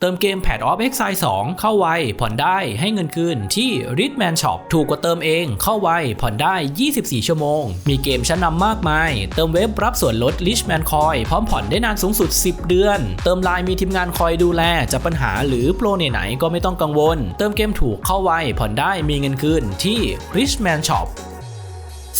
เติมเกม Pad of Exile 2 เข้าไว ผ่อนได้ให้เงินคืนที่ Ritman Shop ถูกกว่าเติมเอง เข้าไว ผ่อนได้ 24 ชั่วโมง มีเกมชั้นนำมากมาย เติมเว็บรับส่วนลด Richman Coin พร้อมผ่อนได้นานสูงสุด 10 เดือน เติมไลน์มีทีมงานคอยดูแล จะปัญหาหรือโปรไหนๆก็ไม่ต้องกังวล เติมเกมถูกเข้าไว ผ่อนได้มีเงินคืนที่ Richman Shop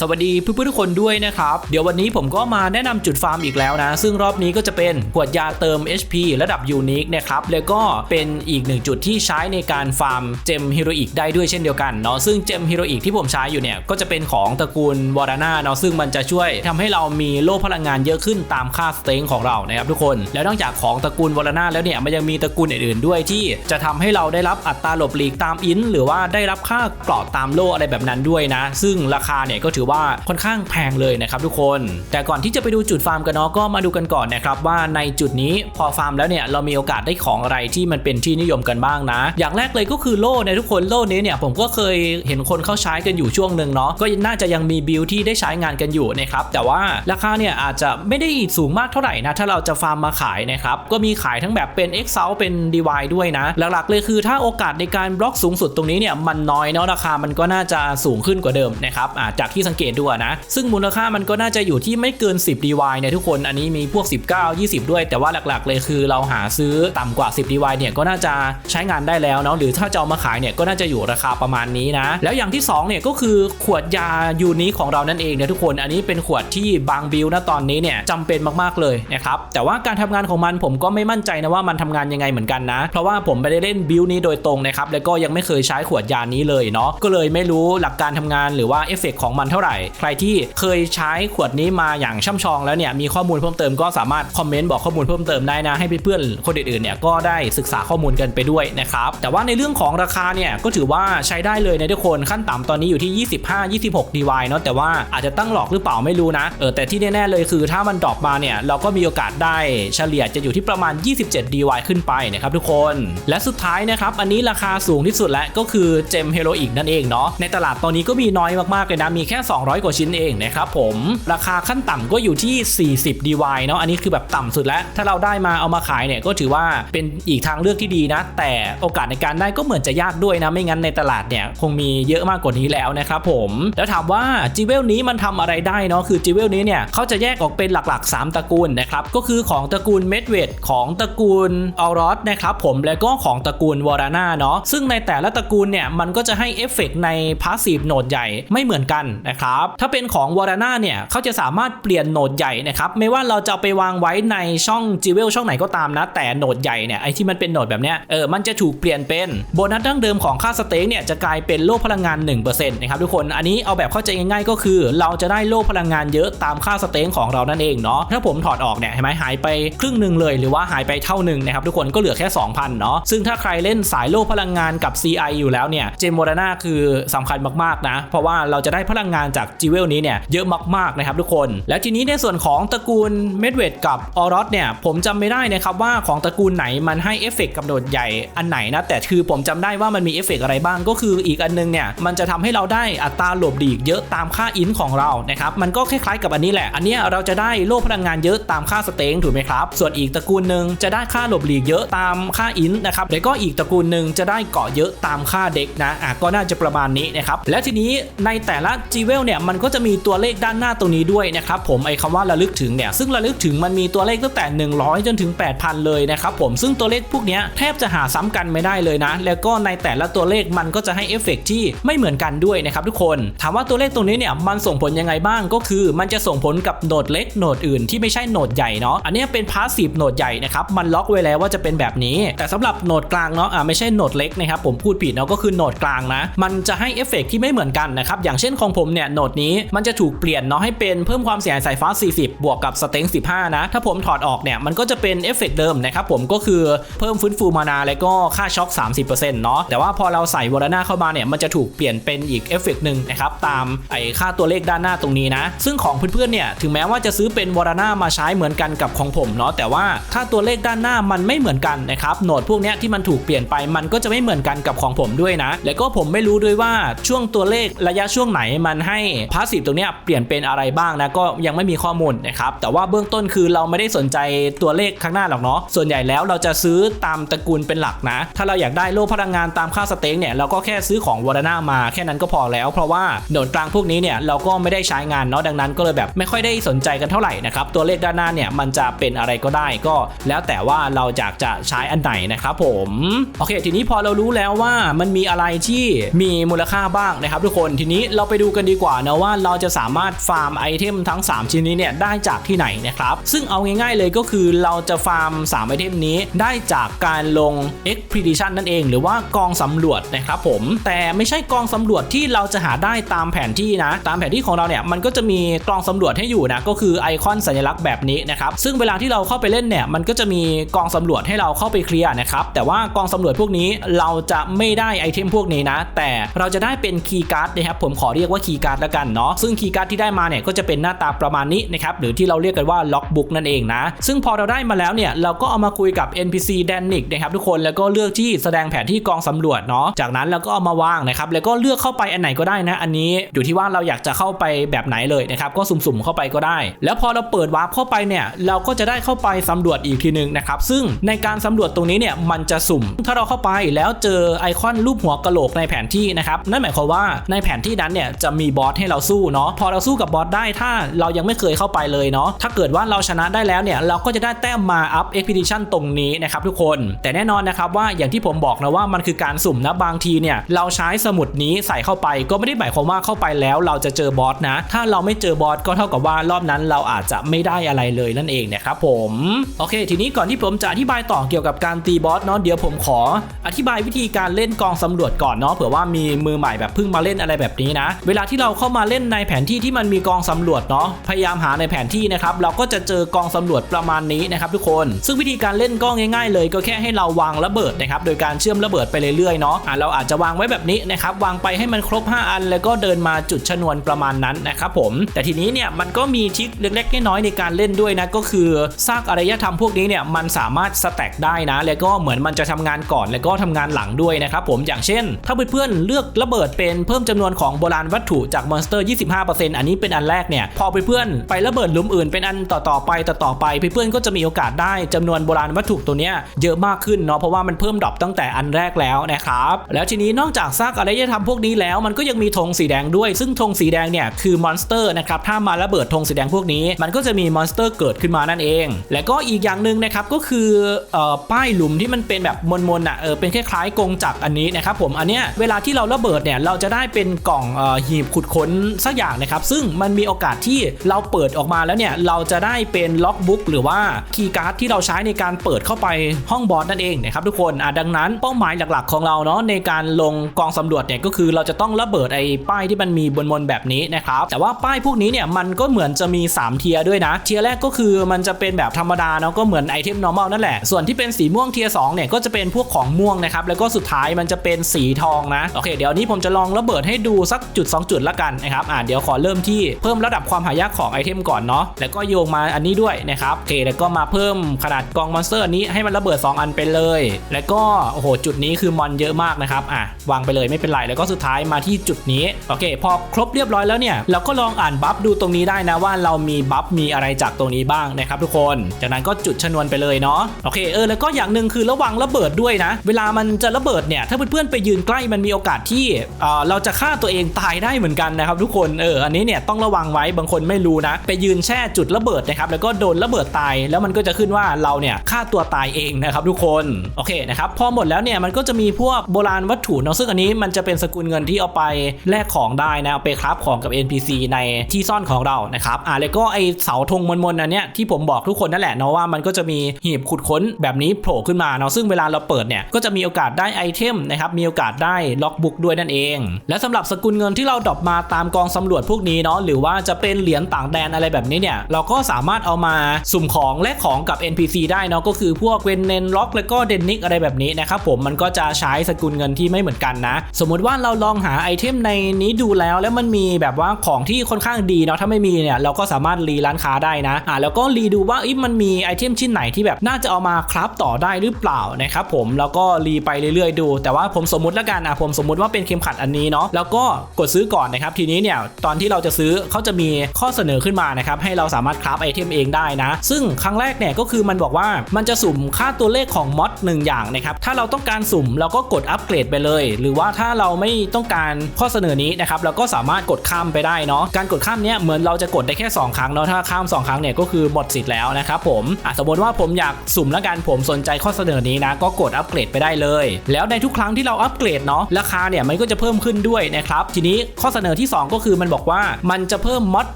สวัสดีเพื่อนๆทุกคนด้วยนะครับ เดี๋ยววันนี้ผมก็มาแนะนำจุดฟาร์มอีกแล้วนะ ซึ่งรอบนี้ก็จะเป็นขวดยาเติม HP ระดับยูนิคนะครับ แล้วก็เป็นอีกหนึ่งจุดที่ใช้ในการฟาร์มเจมฮีโรอีกได้ด้วยเช่นเดียวกันเนาะ ซึ่งเจมฮีโรอีกที่ผมใช้อยู่เนี่ยก็จะเป็นของตระกูลวอราน่าเนาะ ซึ่งมันจะช่วยทำให้เรามีโล่พลังงานเยอะขึ้นตามค่าสเต็งของเรานะครับทุกคน แล้วนอกจากของตระกูลวอราน่าแล้วเนี่ยมันยังมีตระกูลอื่นๆด้วยที่จะทำให้เราได้รับอัตราหลบหลีกตามอินหรือว่าได้รับค่าเกราะตามโล่อะไรแบบนั้นด้วยนะ ซึ่งราคาเนี่ยก็ถือว่าค่อนข้างแพงเลยนะครับทุกคน แต่ก่อนที่จะไปดูจุดฟาร์มกันเนาะก็มาดูกันก่อนนะครับว่าในจุดนี้พอฟาร์มแล้วเนี่ยเรามีโอกาสได้ของอะไรที่มันเป็นที่นิยมกันบ้างนะ อย่างแรกเลยก็คือโล่ในทุกคนโล่นี้เนี่ยผมก็เคยเห็นคนเข้าใช้กันอยู่ช่วงหนึ่งเนาะก็น่าจะยังมีบิลที่ได้ใช้งานกันอยู่นะครับแต่ว่าราคาเนี่ยอาจจะไม่ได้สูงมากเท่าไหร่นะถ้าเราจะฟาร์มมาขายนะครับก็มีขายทั้งแบบเป็น X เเป็น DY ด้วยนะ หลักๆเลยคือถ้าโอกาสในการบล็อกสูงสุดตรงนี้เนี่ยมันน้อยเนาะราคามันก็น่าจะสูงขึ้นกว่าเดิมนะครับจากที่สังเกตดูนะ ซึ่งมูลค่ามันก็น่าจะอยู่ที่ไม่เกิน 10 DY เนี่ยทุกคนอันนี้มีพวก 19 20 ด้วย แต่ว่าหลักๆ เลยคือเราหาซื้อต่ำกว่า 10 DY เนี่ยก็น่าจะใช้งานได้แล้วเนาะหรือถ้าจะเอามาขายเนี่ยก็น่าจะอยู่ราคาประมาณนี้นะ แล้วอย่างที่2เนี่ยก็คือขวดยายูนิของเรานั่นเองเนี่ยทุกคนอันนี้เป็นขวดที่บางบิลนะตอนนี้เนี่ยจำเป็นมากๆเลยนะครับแต่ว่าการทำงานของมันผมก็ไม่มั่นใจนะว่ามันทำงานยังไงเหมือนกันนะ เพราะว่าผมไม่ได้เล่นบิลนี้โดยตรงนะครับแล้วก็ยังไม่เคยใช้ขวดยานี้เลยเนาะก็เลยไม่รู้หลักการทำงานหรือว่าเอฟเฟกของมันเท่าไหร่ ใครที่เคยใช้ขวดนี้มาอย่างช่ำชองแล้วเนี่ยมีข้อมูลเพิ่มเติมก็สามารถคอมเมนต์บอกข้อมูลเพิ่มเติมได้นะให้เพื่อนๆคนอื่นๆเนี่ยก็ได้ศึกษาข้อมูลกันไปด้วยนะครับแต่ว่าในเรื่องของราคาเนี่ยก็ถือว่าใช้ได้เลยนะทุกคนขั้นต่ำตอนนี้อยู่ที่ 25 26 DY เนาะแต่ว่าอาจจะตั้งหลอกหรือเปล่าไม่รู้นะเออแต่ที่แน่ๆเลยคือถ้ามันดรอปมาเนี่ยเราก็มีโอกาสได้เฉลี่ยจะอยู่ที่ประมาณ 27 DY ขึ้นไปนะครับทุกคน และสุดท้ายนะครับอันนี้ราคาสูงที่สุดและก็คือเจมเฮโรอีกนั่นเองเนาะในตลาดตอนนี้ก็มีน้อยมากๆเลยนะมีแค่200 กว่าชิ้นเองนะครับผมราคาขั้นต่ำก็อยู่ที่ 40 DY เนาะอันนี้คือแบบต่ำสุดแล้ว ถ้าเราได้มาเอามาขายเนี่ยก็ถือว่าเป็นอีกทางเลือกที่ดีนะ แต่โอกาสในการได้ก็เหมือนจะยากด้วยนะ ไม่งั้นในตลาดเนี่ยคงมีเยอะมากกว่านี้แล้วนะครับผมแล้วถามว่าจิเวลนี้มันทำอะไรได้เนาะคือจิเวลนี้เนี่ยเขาจะแยกออกเป็นหลักๆ 3 ตระกูลนะครับก็คือของตระกูลเมดเวดของตระกูลออรอสนะครับผมแล้วก็ของตระกูลวอราน่าเนาะซึ่งในแต่ละตระกูลเนี่ยมันก็จะให้เอฟเฟกในพาสซีฟโหนดใหญ่ไม่เหมือนกันนะครับถ้าเป็นของวอราน่าเนี่ยเขาจะสามารถเปลี่ยนโหนดใหญ่นะครับ ไม่ว่าเราจะไปวางไว้ในช่องจิเวลช่องไหนก็ตามนะ แต่โหนดใหญ่เนี่ยไอที่มันเป็นโหนดแบบเนี้ยเออมันจะถูกเปลี่ยนเป็นโบนัสดั้งเดิมของค่าสเต็กเนี่ยจะกลายเป็นโล่พลังงาน1%นะครับทุกคนอันนี้เอาแบบเข้าใจง่ายๆก็คือ เราจะได้โล่พลังงานเยอะตามค่าสเต็กของเรานั่นเองเนาะถ้าผมถอดออกเนี่ยเห็นไหมหายไปครึ่งหนึ่งเลยหรือว่าหายไปเท่าหนึ่งนะครับทุกคนก็เหลือแค่ 2,000 เนาะซึ่งถ้าใครเล่นสายโล่พลังงานกับ CI อยู่แล้วเนี่ยเจมโมดาน่าคือสำคัญมากๆนะ เพราะว่าเราจะได้พลังงานจากจิเวลนี้เนี่ยเยอะมากๆนะครับทุกคน แล้วทีนี้ในส่วนของตระกูลเมดเวดกับออรอสเนี่ยผมจำไม่ได้นะครับว่าของตระกูลไหนมันให้เอฟเฟกกับโดดใหญ่อันไหนนะแต่คือผมจำได้ว่ามันมีเอฟเฟกอะไรบ้างก็คืออีกอันนึงเนี่ยมันจะทำให้เราได้อัตราหลบหลีกเยอะตามค่าอินของเรานะครับมันก็คล้ายๆกับอันนี้แหละ อันนี้เราจะได้โล่พลังงานเยอะตามค่าสเต็งถูกไหมครับ ส่วนอีกตระกูลหนึ่งจะได้ค่าหลบหลีกเยอะตามค่าอินนะครับแล้วก็อีกตระกูลหนึ่งจะได้เกาะเยอะตามค่าเด็กนะอะก็น่าจะประมาณนี้นะครับแล้วทีนี้ในแต่ละจีเวลเนี่ยมันก็จะมีตัวเลขด้านหน้าตรงนี้ด้วยนะครับผมไอ้คำว่าระลึกถึงเนี่ยซึ่งระลึกถึงมันมีตัวเลขตั้งแต่ 100 จนถึง 8,000 เลยนะครับผมซึ่งตัวเลขพวกนี้แทบจะหาซ้ำกันไม่ได้เลยนะ แล้วก็ในแต่ละตัวเลขมันก็จะให้เอฟเฟกที่ไม่เหมือนกันด้วยนะครับทุกคนถามว่าตัวเลขตรงนี้เนี่ยมันส่งผลยังไงบ้างก็คือ มันจะส่งผลกับโหนดเล็กโหนดอื่นที่ไม่ใช่โหนดใหญ่เนาะอันนี้เป็นพาสซีฟโหนดใหญ่นะครับมันล็อกไว้แล้วว่าจะเป็นแบบนี้ แต่สำหรับโหนดกลางเนาะอ่าไม่ใช่โหนดเล็กนะครับผมพูดผิดเนาะก็คือโหนดกลางนะ มันจะให้เอฟเฟกที่ไม่เหมือนกันนะครับอย่างเช่นของผมเนี่ยโหนดนี้มันจะถูกเปลี่ยนเนาะให้เป็นเพิ่มความเสียหายสายฟ้า 40 บวกกับสเต็ง15 นะ ถ้าผมถอดออกเนี่ยมันก็จะเป็นเอฟเฟกเดิมนะครับผมก็คือเพิ่มฟื้นฟูมานาแล้วก็ค่าช็อค 30%เนาะแต่ว่าพอเราใส่วอร์นาเข้ามาเนี่ยมันจะถูกเปลี่ยนเป็นอีกเอฟเฟกหนึ่งนะครับตามไอค่าตัวเลขด้านหน้าตรงนี้นะ ซึ่งของเพื่อนๆเนี่ยถึงแม้ว่าจะซื้อเป็นวอร์นามาใช้เหมือนกันกับของผมเนาะแต่ว่าค่าตัวเลขด้านหน้ามันไม่เหมือนกันนะครับโหนดพวกเนี้ยที่มันถูกเปลี่ยนไปมันก็จะไม่เหมือนกันกับของผมด้วยนะ แล้วก็ผมไม่รู้ด้วยว่าช่วงตัวเลขระยะช่วงไหนมันให้ให้พาสซีฟตรงนี้เปลี่ยนเป็นอะไรบ้างนะก็ยังไม่มีข้อมูลนะครับแต่ว่าเบื้องต้นคือเราไม่ได้สนใจตัวเลขข้างหน้าหรอกเนาะส่วนใหญ่แล้วเราจะซื้อตามตระกูลเป็นหลักนะ ถ้าเราอยากได้โล่พลังงานตามค่าสเต็กเนี่ยเราก็แค่ซื้อของวอร์นามาแค่นั้นก็พอแล้ว เพราะว่าโหนดกลางพวกนี้เนี่ยเราก็ไม่ได้ใช้งานเนาะดังนั้นก็เลยแบบไม่ค่อยได้สนใจกันเท่าไหร่นะครับตัวเลขด้านหน้าเนี่ยมันจะเป็นอะไรก็ได้ก็ แล้วแต่ว่าเราอยากจะใช้อันไหนนะครับผมโอเค ทีนี้พอเรารู้แล้วว่ามันมีอะไรที่มีมูลค่าบ้างนะครับทุกคนทีนี้เราไปดูกันดีกว่านะว่าเราจะสามารถฟาร์มไอเทมทั้ง 3 ชิ้นนี้เนี่ยได้จากที่ไหนนะครับ ซึ่งเอาง่ายๆเลยก็คือเราจะฟาร์ม 3 ไอเทมนี้ได้จากการลง Expedition นั่นเอง หรือว่ากองสำรวจนะครับผม แต่ไม่ใช่กองสำรวจที่เราจะหาได้ตามแผนที่นะ ตามแผนที่ของเราเนี่ยมันก็จะมีกองสำรวจให้อยู่นะก็คือไอคอนสัญลักษณ์แบบนี้นะครับซึ่งเวลาที่เราเข้าไปเล่นเนี่ยมันก็จะมีกองสำรวจให้เราเข้าไปเคลียร์นะครับแต่ว่ากองสำรวจพวกนี้เราจะไม่ได้ไอเทมพวกนี้นะ แต่เราจะได้เป็นคีย์การ์ดนะครับผมขอเรียกว่าคีย์การ์ดแล้วกันเนาะซึ่งคีย์การ์ดที่ได้มาเนี่ยก็จะเป็นหน้าตาประมาณนี้นะครับหรือที่เราเรียกกันว่าล็อกบุ๊กนั่นเองนะ ซึ่งพอเราได้มาแล้วเนี่ยเราก็เอามาคุยกับ NPC แดนนิกนะครับทุกคนแล้วก็เลือกที่แสดงแผนที่กองสำรวจเนาะจากนั้นเราก็เอามาวางนะครับแล้วก็เลือกเข้าไปอันไหนก็ได้นะอันนี้อยู่ที่ว่าเราอยากจะเข้าไปแบบไหนเลยนะครับก็สุ่มๆเข้าไปก็ได้ แล้วพอเราเปิดวาร์ปเข้าไปเนี่ยเราก็จะได้เข้าไปสำรวจอีกทีหนึงนะครับซึ่งในการสำรวจตรงนี้เนี่ยมันจะสุ่ม ถ้าเราเข้าไปแล้วเจอไอคอนรูปหัวกะโหลกในแผนที่นะครับนั่นหมายความว่าในแผนที่นั้นเนี่ยจะมีบอสให้เราสู้เนาะพอเราสู้กับบอสได้ถ้าเรายังไม่เคยเข้าไปเลยเนาะถ้าเกิดว่าเราชนะได้แล้วเนี่ยเราก็จะได้แต้มมาอัพ expedition ตรงนี้นะครับทุกคนแต่แน่นอนนะครับว่าอย่างที่ผมบอกนะว่ามันคือการสุ่มนะบางทีเนี่ยเราใช้สมุดนี้ใส่เข้าไปก็ไม่ได้หมายความว่าเข้าไปแล้วเราจะเจอบอสนะ ถ้าเราไม่เจอบอสก็เท่ากับว่ารอบนั้นเราอาจจะไม่ได้อะไรเลยนั่นเองนะครับผมโอเค ทีนี้ก่อนที่ผมจะอธิบายต่อเกี่ยวกับการตีบอสเนาะเดี๋ยวผมขอ อธิบายวิธีการเล่นกองสำรวจก่อนเนาะเผื่อว่ามีมือใหม่แบบเพิ่งมาเล่นอะไรแบบนี้นะ เวลาที่เราเข้ามาเล่นในแผนที่ที่มันมีกองสำรวจเนาะพยายามหาในแผนที่นะครับเราก็จะเจอกองสำรวจประมาณนี้นะครับทุกคน ซึ่งวิธีการเล่นก็ง่ายๆ เลยก็แค่ให้เราวางระเบิดนะครับโดยการเชื่อมระเบิดไปเรื่อยๆเนาะอะเราอาจจะวางไว้แบบนี้นะครับวางไปให้มันครบ 5 อัน แล้วก็เดินมาจุดชนวนประมาณนั้นนะครับผม แต่ทีนี้เนี่ยมันก็มีทริคเล็กๆน้อยๆในการเล่นด้วยนะก็คือซากอารยธรรมพวกนี้เนี่ยมันสามารถสแต็กได้นะ แล้วก็เหมือนมันจะทำงานก่อนแล้วก็ทำงานหลังด้วยนะครับผมอย่างเช่น ถ้าเพื่อนๆเลือกระเบิดเป็นเพิ่มจำนวนของโบราณวัตถุจากมอนสเตอร์ 25%อันนี้เป็นอันแรกเนี่ยพอเพื่อนๆไประเบิดหลุมอื่นเป็นอันต่อๆไปต่อๆไปเพื่อนๆก็จะมีโอกาสได้จำนวนโบราณวัตถุตัวเนี้ยเยอะมากขึ้นเนาะเพราะว่ามันเพิ่มดรอปตั้งแต่อันแรกแล้วนะครับแล้วทีนี้นอกจากซากอารยธรรมพวกนี้แล้วมันก็ยังมีธงสีแดงด้วย ซึ่งธงสีแดงเนี่ยคือมอนสเตอร์นะครับถ้ามาระเบิดธงสีแดงพวกนี้ มันก็จะมีมอนสเตอร์เกิดขึ้นมานั่นเอง และก็อีกอย่างหนึ่งนะครับก็คือออป้ายหลุมที่มันเป็นแบบมนๆอะเออเป็นคล้ายๆกงจักรอันนี้นะครับผมอันเนี้ยเวลาที่เราระเบิดเนี่ยเราจะได้เป็นกล่องออหีบขุดค้นสักอย่างนะครับ ซึ่งมันมีโอกาสที่เราเปิดออกมาแล้วเนี่ย เราจะได้เป็นล็อกบุ๊กหรือว่าคีย์การ์ดที่เราใช้ในการเปิดเข้าไปห้องบอสนั่นเองนะครับทุกคนอะดังนั้นเป้าหมายหลักๆ ของเราเนาะในการลงกองสำรวจเนี่ยก็คือเราจะต้องระเบิดไอ้ป้ายที่มันมีบนๆแบบนี้นะครับแต่ว่าป้ายพวกนี้เนี่ยมันก็เหมือนจะมี 3 เทียด้วยนะ เทียแรกก็คือมันจะเป็นแบบธรรมดาเนาะก็เหมือนไอเทม normal นั่นแหละส่วนที่เป็นสีม่วงเทียร์สเนี่ยก็จะเป็นพวกของม่วงนะครับแล้วก็สุดท้ายมันจะเป็นสีทองนะโอเคเดี๋ยวนี้ผมจะลองระเบิดให้ดูสักจุด 2 จุดละกันนะครับอ่าเดี๋ยวขอเริ่มที่เพิ่มระดับความหายากของไอเทมก่อนเนาะแล้วก็โยงมาอันนี้ด้วยนะครับโอเคแล้วก็มาเพิ่มขนาดกองมอนสเตอร์อันนี้ให้มันระเบิด 2 อันไปเลย แล้วก็โอ้โหจุดนี้คือมอนเยอะมากนะครับอะวางไปเลยไม่เป็นไรแล้วก็สุดท้ายมาที่จุดนี้โอเค พอครบเรียบร้อยแล้วเนี่ยเราก็ลองอ่านบัฟดูตรงนี้ได้นะว่าเรามีบัฟมีอะไรจากตรงนี้บ้างนะครับทุกคน จากนั้นก็จุดชนวนไปเลยเนาะโอเคเออแล้วก็อย่างหนึ่งคือระวังระเบิดด้วยนะ เวลามันจะระเบิดเนี่ยถ้าเพื่อนๆไปยืนใกล้มันมีโอกาสที่เเราจะฆ่าตัวเองตายได้เหมือนกันนะครับทุกคนเอออันนี้เนี่ยต้องระวังไว้บางคนไม่รู้นะ ไปยืนแช่จุดระเบิดนะครับแล้วก็โดนระเบิดตายแล้วมันก็จะขึ้นว่าเราเนี่ยฆ่าตัวตายเองนะครับทุกคนโอเคนะครับพอหมดแล้วเนี่ยมันก็จะมีพวกโบราณวัตถุเนาะซึ่งอันนี้มันจะเป็นสกุลเงินที่เอาไปแลกของได้นะเอาไปคราฟของกับ NPC ในที่ซ่อนของเรานะครับอ่าแล้วก็ไอเสาธงมนๆอันเนี้ยที่ผมบอกทุกคนนั่นแหละเนาะว่ามันก็จะมีหีบขุดค้นแบบนี้โผล่ขึ้นมาเนาะซึ่งเวลาเราเปิดเนี่ยก็จะมีโอกาสได้ไอเทมนะครับมีโอกาสได้ล็อกบุ๊กด้วยนั่นเอง และสำหรับสกุลเงินที่เราดรอปมาตามกองสำรวจพวกนี้เนาะหรือว่าจะเป็นเหรียญต่างแดนอะไรแบบนี้เนี่ยเราก็สามารถเอามาสุ่มของแลกของกับ NPC ได้เนาะก็คือพวกเวนเนนล็อกแล้วก็เดนนิกอะไรแบบนี้นะครับผมมันก็จะใช้สกุลเงินที่ไม่เหมือนกันนะ สมมุติว่าเราลองหาไอเทมในนี้ดูแล้วแล้วมันมีแบบว่าของที่ค่อนข้างดีเนาะถ้าไม่มีเนี่ยเราก็สามารถรีร้านค้าได้นะอ่าแล้วก็รีดูว่าอีมันมีไอเทมชิ้นไหนที่แบบน่าจะเอามาคราฟต่อได้หรือเปล่านะครับผมแล้วก็รีไปเรื่อยๆ ดู แต่ว่าผมสมมติแล้วกันอะผมสมมติว่าเป็นเข็มขัดอันนี้เนาะแล้วก็กดซื้อก่อนนะครับนะครับทีนี้เนี่ยตอนที่เราจะซื้อเขาจะมีข้อเสนอขึ้นมานะครับให้เราสามารถคราฟไอเทมเองได้นะซึ่งครั้งแรกเนี่ยก็คือมันบอกว่ามันจะสุ่มค่าตัวเลขของมอดหนึ่งอย่างนะครับถ้าเราต้องการสุ่มเราก็กดอัปเกรดไปเลย หรือว่าถ้าเราไม่ต้องการข้อเสนอนี้นะครับเราก็สามารถกดข้ามไปได้เนาะการกดข้ามเนี่ยเหมือนเราจะกดได้แค่ 2 ครั้งเนาะถ้าข้าม 2 ครั้งเนี่ยก็คือหมดสิทธิ์แล้วนะครับผมสมมติว่าผมอยากสุ่มแล้วกันผมสนใจข้อเสนอนี้นะก็กดอัปเกรดไปได้เลย แล้วในทุกครั้งที่เราอัปเกรดเนาะราคาเนี่ยมันก็จะเพิ่มขึ้นด้วยนะครับทีนี้ข้อเสนอที่ 2 ก็คือมันบอกว่ามันจะเพิ่มมอด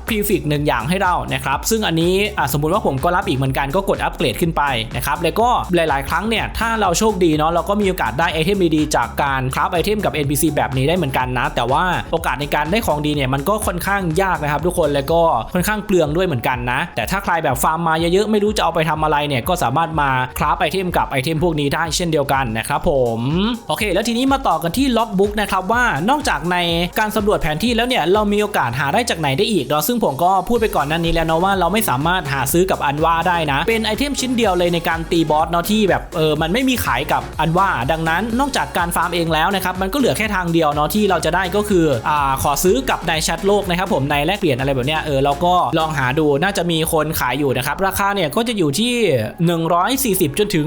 พรีฟิกหนึ่งอย่างให้เรานะครับซึ่งอันนี้สมมติว่าผมก็รับอีกเหมือนกันก็กดอัปเกรดขึ้นไปนะครับแล้วก็หลายๆ ครั้งเนี่ยถ้าเราโชคดีเนาะเราก็มีโอกาสได้ไอเทมดีๆจากการคราฟไอเทมกับ NPC แบบนี้ได้เหมือนกันนะ แต่ว่าโอกาสในการได้ของดีเนี่ยมันก็ค่อนข้างยากนะครับทุกคนแล้วก็ค่อนข้างเปลืองด้วยเหมือนกันนะ แต่ถ้าใครแบบฟาร์มมาเยอะๆไม่รู้จะเอาไปทำอะไรเนี่ยก็สามารถมาคราฟไอเทมกับไอเทมพวกนี้ได้เช่นเดียวกันนะครับผมโอเค แล้วทีนี้มาต่อกันที่ล็อกบุ๊กนะครับว่านอกจากในการสำรวจแผนที่แล้วเนี่ยเรามีโอกาสหาได้จากไหนได้อีกเนาะซึ่งผมก็พูดไปก่อนนั้นนี้แล้วเนาะว่าเราไม่สามารถหาซื้อกับอันว่าได้นะ เป็นไอเทมชิ้นเดียวเลยในการตีบอสเนาะที่แบบเออมันไม่มีขายกับอันว่า ดังนั้นนอกจากการฟาร์มเองแล้วนะครับมันก็เหลือแค่ทางเดียวเนาะที่เราจะได้ก็คืออ่าขอซื้อกับในแชทโลกนะครับผมในแลกเปลี่ยนอะไรแบบเนี้ยเออเราก็ลองหาดูน่าจะมีคนขายอยู่นะครับราคาเนี่ยก็จะอยู่ที่ 140 จนถึง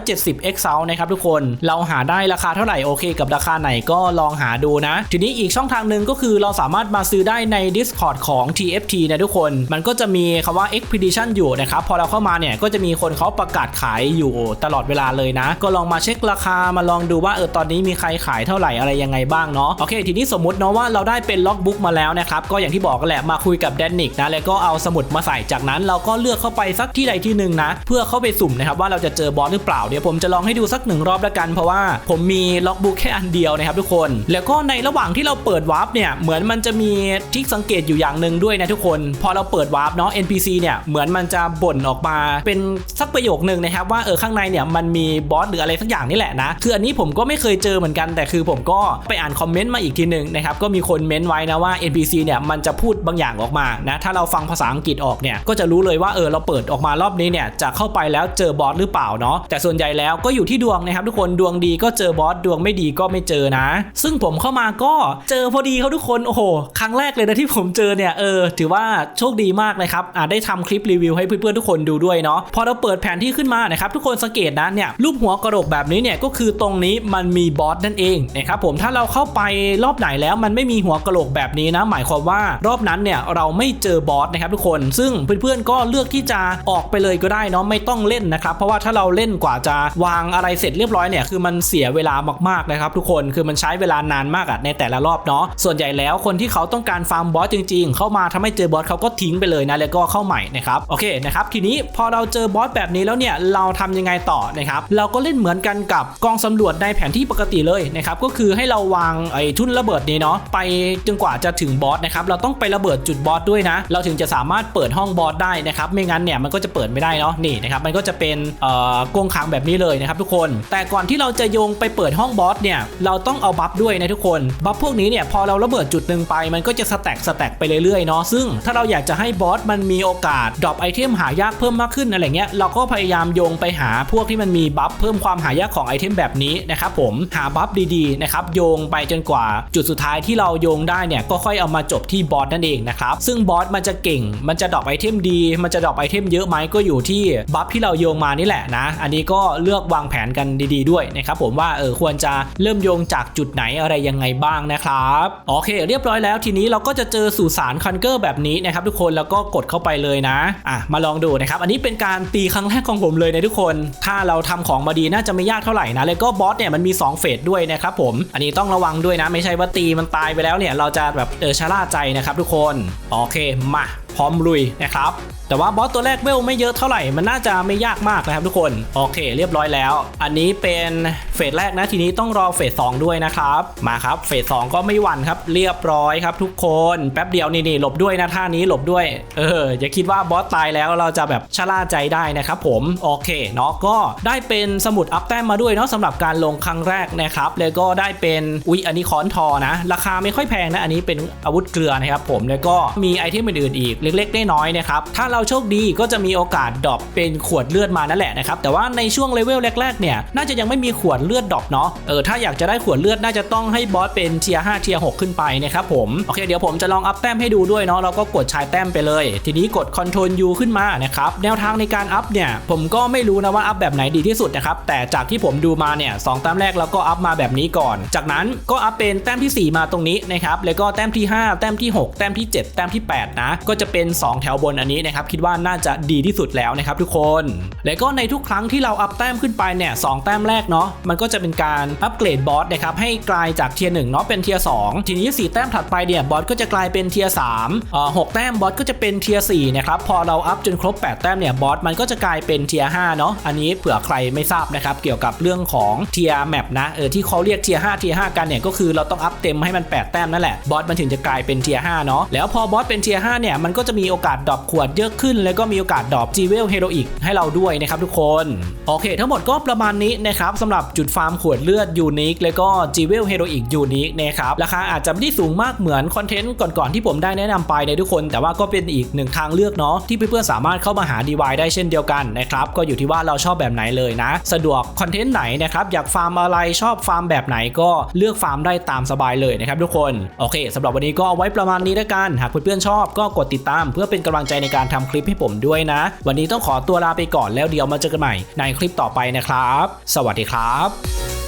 170 x เซนะครับทุกคนเราหาได้ราคาเท่าไหร่โอเค กับราคาไหนก็ลองหาดูนะ ทีนี้อีกช่องทางหนึ่งก็คือเราสามารถมาซื้อได้ใน Discord ของ TFT นะทุกคน มันก็จะมีคำว่า Expedition อยู่นะครับ พอเราเข้ามาเนี่ย ก็จะมีคนเขาประกาศขายอยู่ตลอดเวลาเลยนะ ก็ลองมาเช็คราคามาลองดูว่าเออตอนนี้มีใครขายเท่าไหร่อะไรยังไงบ้างเนาะโอเค ทีนี้สมมติเนาะว่าเราได้เป็นล็อกบุ๊กมาแล้วนะครับก็อย่างที่บอกกันแหละมาคุยกับแดนนิกนะแล้วก็เอาสมุดมาใส่จากนั้น เราก็เลือกเข้าไปสักที่ใดที่หนึ่งนะ เพื่อเข้าไปสุ่มนะครับว่าเราจะเจอบอสหรือเปล่าเดี๋ยวผมจะลองให้ดูสักหนึ่งรอบแล้วกัน เพราะว่าผมมีล็อกบุ๊กแค่อันเดียวนะครับทุกคน แล้วก็ในระหว่างที่เราเปิดวาร์ปเนี่ยเหมือนมันจะมีทิกสังเกตอยู่อย่างหนึ่งด้วยนะทุกคน พอเราเปิดวาร์ปเนาะ NPC เนี่ยเหมือนมันจะบ่นออกมา เป็นสักประโยคหนึ่งนะครับว่าเออข้างในเนี่ยมันมีบอสหรืออะไรสักอย่างนี่แหละนะคืออันนี้ผมก็ไม่เคยเจอเหมือนกันแต่คือผมก็ไปอ่านคอมเมนต์มาอีกทีหนึ่งนะครับก็มีคนเม้นไว้นะว่า NPC เนี่ยมันจะพูดบางอย่างออกมานะถ้าเราฟังภาษาอังกฤษออกเนี่ยก็จะรู้เลยว่าเออเราเปิดออกมารอบนี้เนี่ยจะเข้าไปแล้วเจอบอสหรือเปล่าเนาะแต่ส่วนใหญ่แล้วก็อยู่ที่ดวงนะครับทุกคนดวงดีก็เจอบอสดวงไม่ดีก็ไม่เจอนะ ซึ่งผมเข้ามาก็เจอพอดีเขาทุกคนโอ้โหครั้งแรกเลยนะที่ผมเจอเนี่ยเออถือว่าโชคดีมากนะครับอ่าได้ทำคลิปรีวิวให้เพื่อนๆทุกคนดูด้วยเนาะพอเราเปิดแผนที่ขึ้นมานะครับทุกคนสังเกตนะเนี่ยรูปหัวกระโหลกแบบนี้เนี่ยก็คือตรงนี้มันมีบอสนั่นเองนะครับผมถ้าเราเข้าไปรอบไหนแล้วมันไม่มีหัวกระโหลกแบบนี้นะหมายความว่ารอบนั้นเนี่ยเราไม่เจอบอสนะครับทุกคน ซึ่งเพื่อนๆก็เลือกที่จะออกไปเลยก็ได้เนาะไม่ต้องเล่นนะครับเพราะว่าถ้าเราเล่นกว่าจะวางอะไรเสร็จเรียบร้อยเนี่ยคือมันเสียเวลามากๆนะครับทุกคนคือมันใช้เวลานานมากอะในแต่ละรอบเนาะส่วนใหญ่แล้วคนที่เขาต้องการฟาร์มบอสจริง ๆ เข้ามาถ้าไม่เจอบอสเขาก็ทิ้งไปเลยนะแล้วก็เข้าใหม่นะครับโอเคนะครับทีนี้พอเราเจอบอสแบบนี้แล้วเนี่ยเราทำยังไงต่อนะครับเราก็เล่นเหมือนกันกับกองสำรวจในแผนที่ปกติเลยนะครับก็คือให้เราวางไอ้ทุ่นระเบิดนี้เนาะไปจนกว่าจะถึงบอสนะครับเราต้องไประเบิดจุดบอสด้วยนะ เราถึงจะสามารถเปิดห้องบอสได้นะครับไม่งั้นเนี่ยมันก็จะเปิดไม่ได้เนาะนี่นะครับมันก็จะเป็นเอ่อกงขังแบบนี้เลยนะครับทุกคน แต่ก่อนที่เราจะโยงไปเปิดห้องบอสเนี่ยเราต้องเอาบัฟด้วยนะทุกคนบัฟพวกนี้เนี่ยพอเราระเบิดจุดหนึ่งไป มันก็จะสแต็กสแต็กไปเรื่อยๆเนาะซึ่งถ้าเราอยากจะให้บอสมันมีโอกาสดรอปไอเทมหายากเพิ่มมากขึ้นอะไรเงี้ยเราก็พยายามโยงไปหาพวกที่มันมีบัฟเพิ่มความหายากของไอเทมแบบนี้นะครับผมหาบัฟดีๆนะครับโยงไปจนกว่าจุดสุดท้ายที่เราโยงได้เนี่ยก็ค่อยเอามาจบที่บอสนั่นเองนะครับซึ่งบอสมันจะเก่ง มันจะดรอปไอเทมดี มันจะดรอปไอเทมเยอะไหมก็อยู่ที่บัฟที่เราโยงมานี่แหละนะ อันนี้ก็เลือกวางแผนกันดีๆด้วยนะครับผมว่าเออควรจะเริ่มโยงจากจุดไหนอะไรยังไงบ้างนะครับ โอเคเรียบร้อยแล้ว ทีนี้เราก็จะเจอสุสานคันเกอร์แบบนี้นะครับทุกคนแล้วก็กดเข้าไปเลยนะอะมาลองดูนะครับอันนี้เป็นการตีครั้งแรกของผมเลยนะทุกคน ถ้าเราทำของมาดีน่าจะไม่ยากเท่าไหร่นะแล้วก็บอสเนี่ยมันมี 2 เฟสด้วยนะครับผมอันนี้ต้องระวังด้วยนะ ไม่ใช่ว่าตีมันตายไปแล้วเนี่ยเราจะแบบเออชะล่าใจนะครับทุกคนโอเคมา พร้อมลุยนะครับ แต่ว่าบอสตัวแรกเวลไม่เยอะเท่าไหร่มันน่าจะไม่ยากมากนะครับทุกคน โอเค เรียบร้อยแล้ว อันนี้เป็นเฟสแรกนะทีนี้ต้องรอเฟสสด้วยนะครับ มาครับเฟสสก็ไม่หวั่นครับ เรียบร้อยครับ ทุกคนแป๊บเดียวนี่นี่หลบด้วยนะท่านี้หลบด้วยเอออย่าคิดว่าบอสตายแล้วเราจะแบบชะล่าใจได้นะครับผมโอเคเนาะก็ได้เป็นสมุดอัพแต้มมาด้วยเนาะสำหรับการลงครั้งแรกนะครับแล้วก็ได้เป็นอุ๊ยอันนี้ค้อนทอนะ ราคาไม่ค่อยแพงนะ อันนี้เป็นอาวุธเกลือนะครับผมแล้วก็มีไอเทมอื่นๆอีกเล็กๆน้อยๆนะครับถ้าเราโชคดีก็จะมีโอกาสดรอปเป็นขวดเลือดมานั่นแหละนะครับแต่ว่าในช่วงเลเวลแรกๆเนี่ยน่าจะยังไม่มีขวดเลือดดรอปเนาะเออถ้าอยากจะได้ขวดเลือดน่าจะต้องให้บอสเป็นเทียร์5เทียร์6ขึ้นไปนะครับผมโอเคเดี๋ยวผมจะลองอัพแต้มให้ดูด้วยเนาะเราก็กดชายแต้มไปเลย ทีนี้กด Ctrl U ขึ้นมานะครับแนวทางในการอัพเนี่ยผมก็ไม่รู้นะว่าอัพแบบไหนดีที่สุดนะครับแต่จากที่ผมดูมาเนี่ยสองแต้มแรกเราก็อัพมาแบบนี้ก่อน จากนั้นก็อัพเป็นแต้มที่ 4 มาตรงนี้นะครับแล้วก็แต้มที่ 5 แต้มที่ 6 แต้มที่ 7 แต้มที่ 8 นะ ก็จะเป็น 2 แถวบนอันนี้นะครับคิดว่าน่าจะดีที่สุดแล้วนะครับทุกคน แล้วก็ในทุกครั้งที่เราอัพแต้มขึ้นไปเนี่ยสองแต้มแรกเนาะมันก็จะเป็นการอัปเกรดบอสนะครับให้กลายจากเทียร์หนึ่งเนาะเป็นเทียร์สองทีนี้ 4 แต้มถัดไปเนี่ยบอสก็จะกลายเป็นเทียร์สามเอ่อหกแต้มบอสก็จะเป็นเทียร์สี่นะครับพอเราอัพจนครบ 8 แต้มเนี่ยบอสมันก็จะกลายเป็นเทียร์ห้าเนาะอันนี้เผื่อใครไม่ทราบนะครับเกี่ยวกับเรื่องของเทียร์แมปนะเออที่เขาเรียกเทียร์ห้าเทียร์ห้ากันเนี่ยก็คือเราต้องอัพเต็มให้มัน 8 แต้มนั่นแหละบอสมันถึงจะกลายเป็นเทียร์ห้าเนาะแล้วพอบอสเป็นเทียร์ห้าเนี่ยมันก็จะมีโอกาสดรอปขวดเยอะขึ้น แล้วก็มีโอกาสดรอปจีเวลเฮโรอีกให้เราด้วยนะครับทุกคน โอเค ทั้งหมดก็ประมาณนี้นะครับสำหรับจุดฟาร์มขวดเลือดยูนิคแล้วก็จีเวลเฮโรอีกยูนิคนะครับราคาอาจจะไม่ได้สูงมากเหมือนคอนเทนต์ก่อนๆที่ผมได้แนะนำไปในทุกคน แต่ว่าก็เป็นอีกหนึ่งทางเลือกเนาะที่เพื่อนๆสามารถเข้ามาหา DY ได้เช่นเดียวกันนะครับก็อยู่ที่ว่าเราชอบแบบไหนเลยนะ สะดวกคอนเทนต์ไหนนะครับอยากฟาร์มอะไรชอบฟาร์มแบบไหนก็เลือกฟาร์มได้ตามสบายเลยนะครับทุกคนโอเคสำหรับวันนี้ก็เอาไว้ประมาณนี้แล้วกันหากเพื่อนๆชอบก็กดติดตามเพื่อเป็นกำลังใจในการทำคลิปให้ผมด้วยนะ วันนี้ต้องขอตัวลาไปก่อนแล้วเดี๋ยวมาเจอกันใหม่ในคลิปต่อไปนะครับ สวัสดีครับ